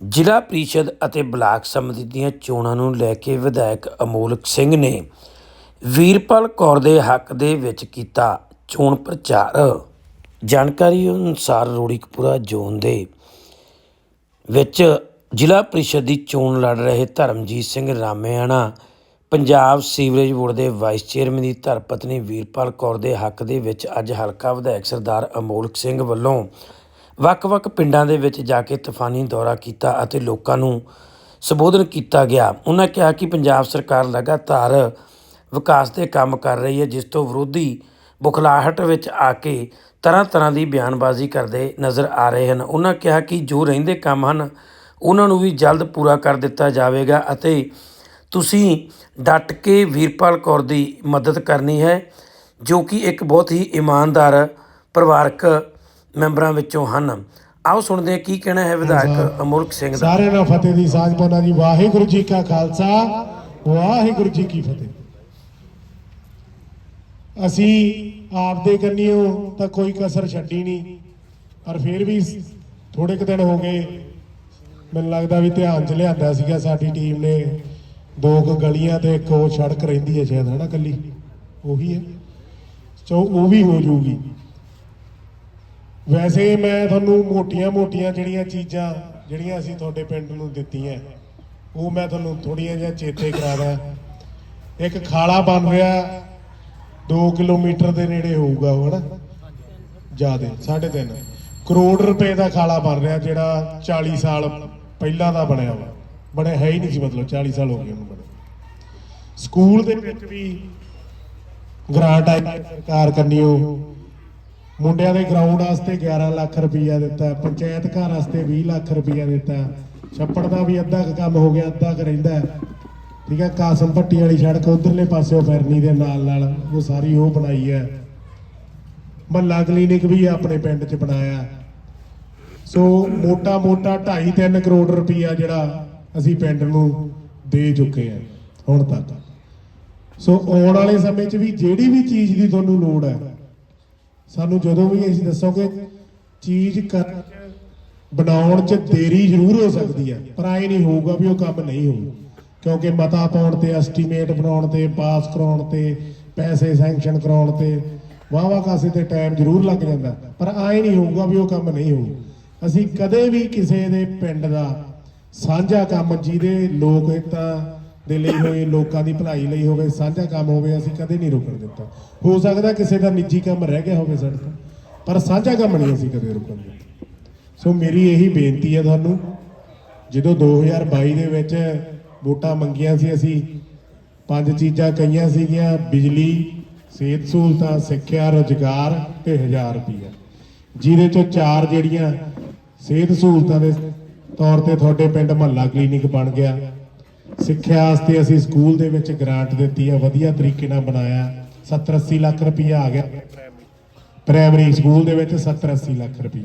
ਜ਼ਿਲ੍ਹਾ ਪ੍ਰੀਸ਼ਦ ਅਤੇ ਬਲਾਕ ਸਮਿਤੀ ਦੀਆਂ ਚੋਣਾਂ ਨੂੰ ਲੈ ਕੇ ਵਿਧਾਇਕ ਅਮੋਲਕ ਸਿੰਘ ਨੇ ਵੀਰਪਾਲ ਕੌਰ ਦੇ ਹੱਕ ਦੇ ਵਿੱਚ ਕੀਤਾ ਚੋਣ ਪ੍ਰਚਾਰ। ਜਾਣਕਾਰੀ ਅਨੁਸਾਰ ਰੋੜੀਕਪੁਰਾ ਜ਼ੋਨ ਦੇ ਵਿੱਚ ਜ਼ਿਲ੍ਹਾ ਪ੍ਰੀਸ਼ਦ ਦੀ ਚੋਣ ਲੜ ਰਹੇ ਧਰਮਜੀਤ ਸਿੰਘ ਰਾਮੇਆਣਾ, ਪੰਜਾਬ ਸੀਵਰੇਜ ਬੋਰਡ ਦੇ ਵਾਈਸ ਚੇਅਰਮੈਨ ਦੀ ਧਰਪਤਨੀ ਵੀਰਪਾਲ ਕੌਰ ਦੇ ਹੱਕ ਦੇ ਵਿੱਚ ਅੱਜ ਹਲਕਾ ਵਿਧਾਇਕ ਸਰਦਾਰ ਅਮੋਲਕ ਸਿੰਘ ਵੱਲੋਂ ਵੱਖ-ਵੱਖ ਪਿੰਡਾਂ ਦੇ ਵਿੱਚ ਜਾ ਕੇ ਤੂਫਾਨੀ ਦੌਰਾ ਕੀਤਾ ਅਤੇ ਲੋਕਾਂ ਨੂੰ ਸੰਬੋਧਨ ਕੀਤਾ ਗਿਆ। ਉਹਨਾਂ ਕਿਹਾ ਕਿ ਪੰਜਾਬ ਸਰਕਾਰ ਲਗਾਤਾਰ ਵਿਕਾਸ ਦੇ ਕੰਮ ਕਰ ਰਹੀ ਹੈ, ਜਿਸ ਤੋਂ ਵਿਰੋਧੀ ਬੁਖਲਾਹਟ ਵਿੱਚ ਆ ਕੇ ਤਰ੍ਹਾਂ ਤਰ੍ਹਾਂ ਦੀ ਬਿਆਨਬਾਜ਼ੀ ਕਰਦੇ ਨਜ਼ਰ ਆ ਰਹੇ ਹਨ। ਉਹਨਾਂ ਕਿਹਾ ਕਿ ਜੋ ਰਹਿੰਦੇ ਕੰਮ ਹਨ ਉਹਨਾਂ ਨੂੰ ਵੀ ਜਲਦ ਪੂਰਾ ਕਰ ਦਿੱਤਾ ਜਾਵੇਗਾ ਅਤੇ ਤੁਸੀਂ ਡਟ ਕੇ ਵੀਰਪਾਲ ਕੌਰ ਦੀ ਮਦਦ ਕਰਨੀ ਹੈ, ਜੋ ਕਿ ਇੱਕ ਬਹੁਤ ਹੀ ਇਮਾਨਦਾਰ ਪਰਿਵਾਰਕ ਮੈਂਬਰਾਂ ਵਿੱਚੋਂ ਹਨ। ਆਓ ਸੁਣਦੇ ਹਾਂ ਕੀ ਕਹਿਣਾ ਹੈ ਵਿਧਾਇਕ ਅਮੁਲਕ ਸਿੰਘ ਦਾ। ਸਾਰੇ ਨਾਲ ਫਤਿਹ ਦੀ ਸਾਂਝ ਪਾਉਣਾ ਜੀ। ਵਾਹਿਗੁਰੂ ਜੀ ਕਾ ਖਾਲਸਾ। ਵਾਹਿਗੁਰੂ ਜੀ ਕੀ ਫਤਿਹ। ਅਸੀਂ ਆਪਦੇ ਕੰਨਿਓ ਤਾਂ ਕੋਈ ਕਸਰ ਛੱਡੀ ਨਹੀਂ ਪਰ ਫਿਰ ਵੀ ਥੋੜੇ ਕੁ ਦਿਨ ਹੋ ਗਏ। ਮੈਨੂੰ ਲੱਗਦਾ ਵੀ ਧਿਆਨ ਚ ਲਿਆਂਦਾ ਸੀਗਾ ਸਾਡੀ ਟੀਮ ਨੇ। ਦੋ ਕੁ ਗਲੀਆਂ ਤੇ ਇੱਕ ਉਹ ਸੜਕ ਰਹਿੰਦੀ ਹੈ ਸ਼ਾਇਦ ਹਨਾ ਕੱਲੀ? ਉਹੀ ਹੈ। ਚੋ ਉਹ ਵੀ ਹੋ ਜਾਊਗੀ। ਵੈਸੇ ਮੈਂ ਤੁਹਾਨੂੰ ਮੋਟੀਆਂ-ਮੋਟੀਆਂ ਜਿਹੜੀਆਂ ਚੀਜ਼ਾਂ ਜਿਹੜੀਆਂ ਅਸੀਂ ਤੁਹਾਡੇ ਪਿੰਡ ਨੂੰ ਦਿੱਤੀਆਂ, ਉਹ ਮੈਂ ਤੁਹਾਨੂੰ ਥੋੜੀਆਂ ਜਿਹਾ ਚੇਤੇ ਕਰਾਦਾ ਇੱਕ ਖਾਲਾ ਬਣ ਰਿਹਾ 2 ਕਿਲੋਮੀਟਰ ਦੇ ਨੇੜੇ ਹੋਊਗਾ ਉਹ, ਹਨਾ? ਜਿਆਦੇ 3.5 ਕਰੋੜ ਰੁਪਏ ਦਾ ਖਾਲਾ ਬਣ ਰਿਹਾ ਜਿਹੜਾ 40 ਸਾਲ ਪਹਿਲਾਂ ਦਾ ਬਣਿਆ ਵਾ। ਬਣਿਆ ਹੈ ਹੀ ਨਹੀਂ ਸੀ ਮਤਲਬ 40 ਸਾਲ ਹੋ ਗਏ ਉਹਨੂੰ ਬਣੇ ਸਕੂਲ ਦੇ ਵਿੱਚ ਵੀ ਗ੍ਰਾਂਟ ਆਈ ਹੈ ਸਰਕਾਰ ਕੰਨਿਓ ਮੁੰਡਿਆਂ ਦੇ ਗਰਾਊਂਡ ਵਾਸਤੇ 11 ਲੱਖ ਰੁਪਈਆ ਦਿੱਤਾ, ਪੰਚਾਇਤ ਘਰ ਵਾਸਤੇ 20 ਲੱਖ ਰੁਪਈਆ ਦਿੱਤਾ। ਛੱਪੜ ਦਾ ਵੀ ਅੱਧਾ ਕੁ ਕੰਮ ਹੋ ਗਿਆ, ਅੱਧਾ ਕੁ ਰਹਿੰਦਾ ਠੀਕ ਹੈ, ਕਾਸਮ ਭੱਟੀ ਵਾਲੀ ਸੜਕ ਉਧਰਲੇ ਪਾਸਿਓਂ ਫੈਰਨੀ ਦੇ ਨਾਲ ਨਾਲ, ਉਹ ਸਾਰੀ ਉਹ ਬਣਾਈ ਹੈ। ਮਹੱਲਾ ਕਲੀਨਿਕ ਵੀ ਆਪਣੇ ਪਿੰਡ 'ਚ ਬਣਾਇਆ ਸੋ ਮੋਟਾ ਮੋਟਾ 2.5 ਕਰੋੜ ਰੁਪਈਆ ਜਿਹੜਾ ਅਸੀਂ ਪਿੰਡ ਨੂੰ ਦੇ ਚੁੱਕੇ ਹਾਂ, ਹੁਣ ਤੱਕ। ਸੋ ਆਉਣ ਵਾਲੇ ਸਮੇਂ 'ਚ ਵੀ ਜਿਹੜੀ ਵੀ ਚੀਜ਼ ਦੀ ਤੁਹਾਨੂੰ ਲੋੜ ਹੈ ਸਾਨੂੰ ਜਦੋਂ ਵੀ ਅਸੀਂ ਦੱਸੋਗੇ, ਚੀਜ਼ ਕਰਨ ਬਣਾਉਣ 'ਚ ਦੇਰੀ ਜ਼ਰੂਰ ਹੋ ਸਕਦੀ ਹੈ, ਪਰ ਐ ਨਹੀਂ ਹੋਊਗਾ ਵੀ ਉਹ ਕੰਮ ਨਹੀਂ ਹੋਊ। ਕਿਉਂਕਿ ਮਤਾ ਪਾਉਣ ਤੇ ਐਸਟੀਮੇਟ ਬਣਾਉਣ ਤੇ ਪਾਸ ਕਰਾਉਣ ਤੇ, ਪੈਸੇ ਸੈਂਕਸ਼ਨ ਕਰਾਉਣ ਤੇ ਵਾਵਾ ਕਾਸੇ ਤੇ ਟਾਈਮ ਜ਼ਰੂਰ ਲੱਗ ਜਾਂਦਾ। ਪਰ ਐ ਨਹੀਂ ਹੋਊਗਾ ਵੀ ਉਹ ਕੰਮ ਨਹੀਂ ਹੋਊ। ਅਸੀਂ ਕਦੇ ਵੀ ਕਿਸੇ ਦੇ ਪਿੰਡ ਦਾ ਸਾਂਝਾ ਕੰਮ ਜਿਹਦੇ ਲੋਕ ਹਿੱਤਾਂ ਦੇ ਲਈ ਹੋਏ ਲੋਕਾਂ ਦੀ ਭਲਾਈ ਲਈ ਹੋਵੇ, ਸਾਂਝਾ ਕੰਮ ਹੋਵੇ, ਅਸੀਂ ਕਦੇ ਨਹੀਂ ਰੁਕਣ ਦਿੱਤਾ। ਹੋ ਸਕਦਾ ਕਿਸੇ ਦਾ ਨਿੱਜੀ ਕੰਮ ਰਹਿ ਗਿਆ ਹੋਵੇ ਸਾਡੇ ਤੋਂ, ਪਰ ਸਾਂਝਾ ਕੰਮ ਨਹੀਂ ਅਸੀਂ ਕਦੇ ਰੁਕਣ ਦਿੱਤਾ। ਸੋ ਮੇਰੀ ਇਹੀ ਬੇਨਤੀ ਹੈ ਤੁਹਾਨੂੰ, ਜਦੋਂ 2022 ਦੇ ਵਿੱਚ ਵੋਟਾਂ ਮੰਗੀਆਂ ਸੀ ਅਸੀਂ, ਪੰਜ ਚੀਜ਼ਾਂ ਕਹੀਆਂ ਸੀਗੀਆਂ, ਬਿਜਲੀ, ਸਿਹਤ ਸਹੂਲਤਾਂ, ਸਿੱਖਿਆ, ਰੋਜ਼ਗਾਰ ਤੇ 1000 ਰੁਪਈਆ। ਜਿਹਦੇ ਚੋਂ ਚਾਰ ਜਿਹੜੀਆਂ ਸਿਹਤ ਸਹੂਲਤਾਂ ਦੇ ਤੌਰ ਤੇ ਤੁਹਾਡੇ ਪਿੰਡ ਮਹੱਲਾ ਕਲੀਨਿਕ ਬਣ ਗਿਆ ਸਿੱਖਿਆ ਵਾਸਤੇ ਅਸੀਂ ਸਕੂਲ ਦੇ ਵਿੱਚ ਗ੍ਰਾਂਟ ਦਿੱਤੀ ਹੈ ਵਧੀਆ ਤਰੀਕੇ ਨਾਲ ਬਣਾਇਆ। 70 80 ਲੱਖ ਰੁਪਈਆ ਆ ਗਿਆ। ਪ੍ਰਾਇਮਰੀ ਸਕੂਲ ਦੇ ਵਿੱਚ 70 80 ਲੱਖ ਰੁਪਈਆ।